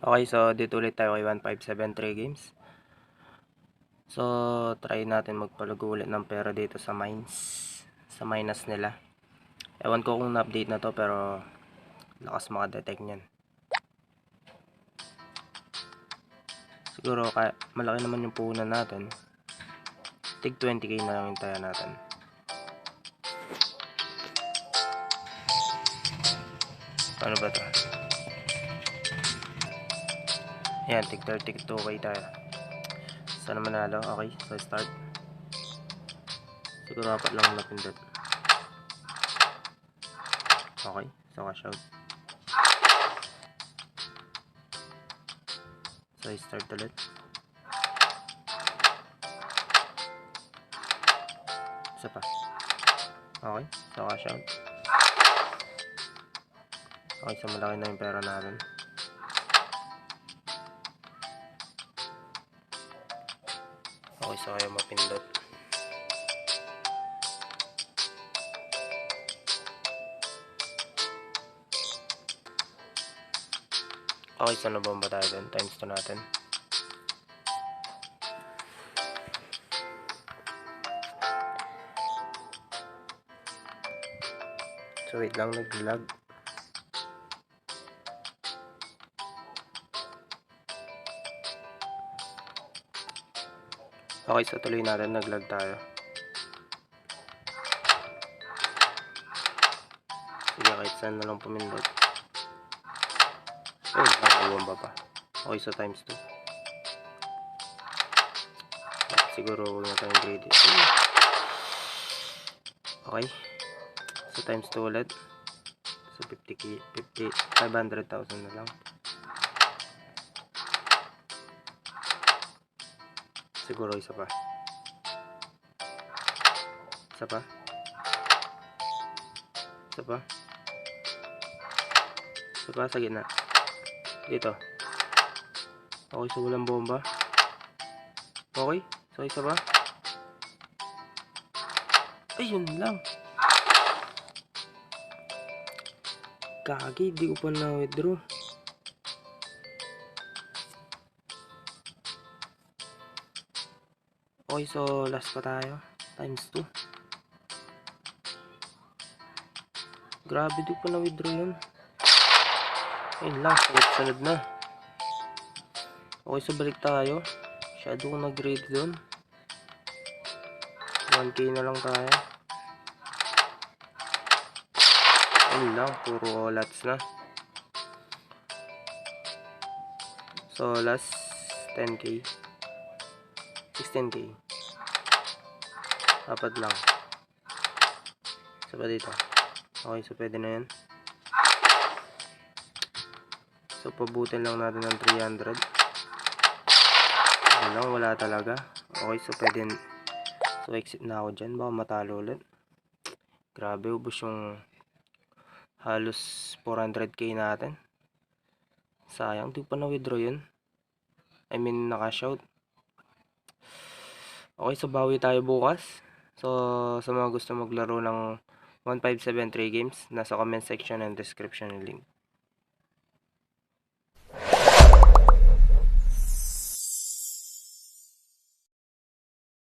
Okay, so dito ulit tayo kay 1573 games. So, try natin magpalago ulit ng pera dito sa mines. Sa minus nila. Ewan ko kung na-update na to pero lakas makadetect niyan. Siguro kaya malaki naman yung puhunan natin. Tig 20k na lang yung natin. Ano ba to? Ayan, tig 32k tayo. Sana manalo. Okay, so start. Siguro apat lang napindot. Okay, so cash out. So start ulit. Isa pa. Okay, so cash out. Okay, so malaki na yung pera natin. Okay, so ayaw mapindot. Okay, so nabomba tayo dun. Times 2 natin. So wait lang, nag-lag. Okay, so tuloy natin, nag-lag tayo. Sige, kahit saan na lang pumindot. Oh, nakakawamba pa. Okay, so times 2. Siguro huwag na tayong greedy. Okay. So times 2 ulit. So 50k, 50, 500,000 na lang. Siguro isa pa. Isa pa. Isa pa. Isa pa sa gitna. Dito. Okay, so walang bomba. Okay, so isa pa. Ayun lang. Kagi, di ko pa na-withdraw. Okay, so last pa tayo. Times 2. Grabe, di ko na-withdraw yun. Ayun lang, sunod-sunod na. Okay, so balik tayo. Masyado ko nag-grade doon. 1k na lang tayo. Ayun lang, puro lots na. So, last 10k. 16k. Apat lang. Isa pa dito. Okay, so pwede na yan. So, pabutin lang natin ng 300. Ayun lang, wala talaga. Okay, so pwede So, exit na ako dyan. Baka matalo ulit. Grabe, ubos yung halos 400k natin. Sayang, di pa na-withdraw yun. I mean, naka-cash out. Okay, so bawi tayo bukas. So, sa mga gusto maglaro ng 1573 games, nasa comment section and description link.